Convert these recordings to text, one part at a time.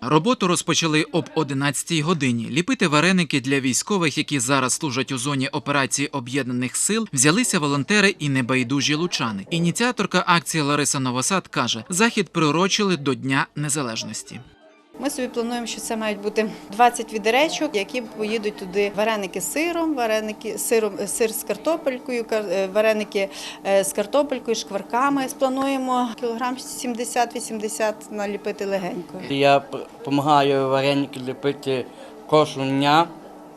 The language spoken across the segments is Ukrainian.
Роботу розпочали об 11 годині. Ліпити вареники для військових, які зараз служать у зоні операції об'єднаних сил, взялися волонтери і небайдужі лучани. Ініціаторка акції Лариса Новосад каже, захід приурочили до Дня Незалежності. Ми собі плануємо, що це мають бути 20 відеречок, які поїдуть туди вареники з сиром, вареники з сиром, сир з картопелькою, кар- е, вареники е, з картопелькою, шкварками. Сплануємо кілограм 70-80 наліпити легенько. Я допомагаю вареники ліпити кожного дня.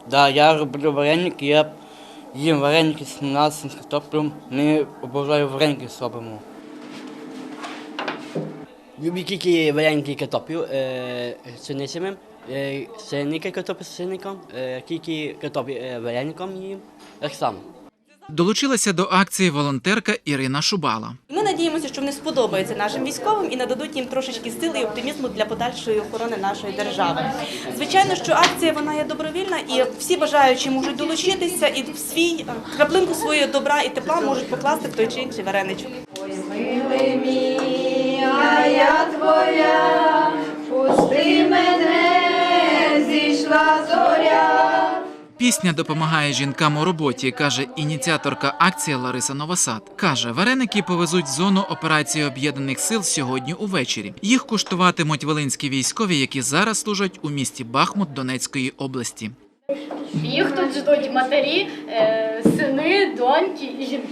Да, я роблю вареники, я їм вареники з м'ясом, з картоплем. Ми обожаю вареники робимо. Люблю тільки вареники картоплю е, з синицями, е, синики картоплю з синником, е, тільки картоплю е, вареником їм, так само. Долучилася до акції волонтерка Ірина Шубала. Ми надіємося, що вони сподобаються нашим військовим і нададуть їм трошечки сили і оптимізму для подальшої охорони нашої держави. Звичайно, що акція вона є добровільна, і всі бажаючі можуть долучитися і в свій е, краплинку своєї добра і тепла можуть покласти в той чи інший вареничок. А пусти мене, зійшла зоря. Пісня допомагає жінкам у роботі, каже ініціаторка акції Лариса Новосад. Каже, вареники повезуть в зону операції об'єднаних сил сьогодні увечері. Їх куштуватимуть волинські військові, які зараз служать у місті Бахмут Донецької області. Їх тут ждуть матері, е, сини, доньки і жінки.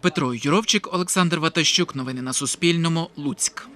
Петро Юровчик, Олександр Ватащук. Новини на Суспільному. Луцьк.